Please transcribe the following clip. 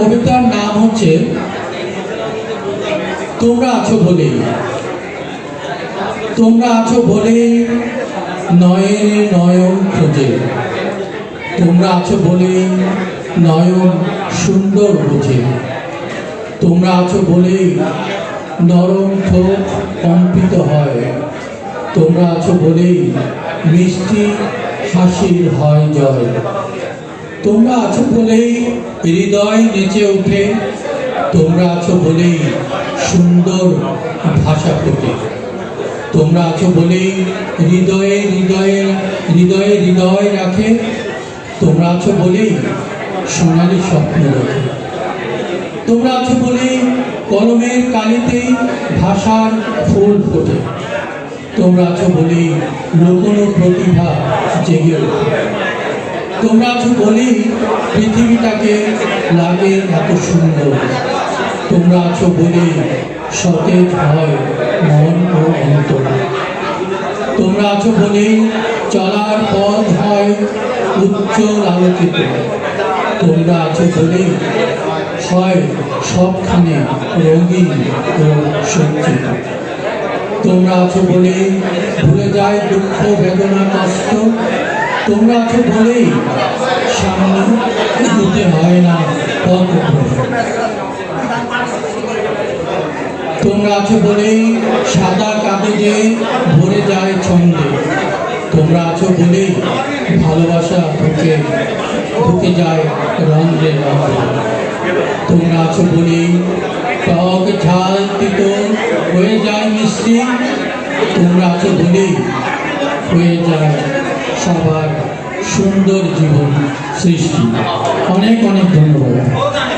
কবিতার নাম হচ্ছে, তোমরা আছো বলে তোমরা আছো বলে নয়নে নয়ন খোঁজে। তোমরা আছো বলে নয়ন সুন্দর বোঝে। তোমরা আছো বলে নরম ঠোক কম্পিত হয়। তোমরা আছো বলেই মিষ্টি হাসির হয় জয়। তোমরা আছো বলেই হৃদয় নেচে ওঠে, তোমরা আছো বলেই সুন্দর ভাষা ফোটে। তোমরা আছো বলেই হৃদয়ে হৃদয়ে হৃদয়ে হৃদয় রাখে, তোমরা আছো বলেই সোনালি স্বপ্ন রাখে। তোমরা আছো বলেই কলমের কালিতেই ভাষার ফুল ফোটে। তোমরা আছো বলেই লুকোনো প্রতিভা জেগে ওঠে। তোমরা আছো বলি, পৃথিবীটাকে লাগে এত সুন্দর। তোমরা আছো বলি সতেজ হয় মন ও অন্তর। তোমরা আছো বলেই চলার পথ হয় উচ্চ আলোকিত। তোমরা আছো বলেই হয় সবখানে রঙিন ও সজ্জিত। তোমরা আছো বলেই ভুলে যায় দুঃখ, বেদনা তোমরা আছো বলেই সামনে দিতে হয় না, পথ তোমরা আছো বলেই সাদা কাগজে ভরে যায় ছন্দে। তোমরা আছো বলেই ভালোবাসা ঢুকে ঢুকে যায় রন্ধ্রে রন্ধ্রে। তোমরা আছো বলেই টক ঝাল তিতো হয়ে যায় মিষ্টি। তোমরা আছো বলেই হয়ে যায় সবার সুন্দর জীবন সৃষ্টি। অনেক অনেক ধন্যবাদ।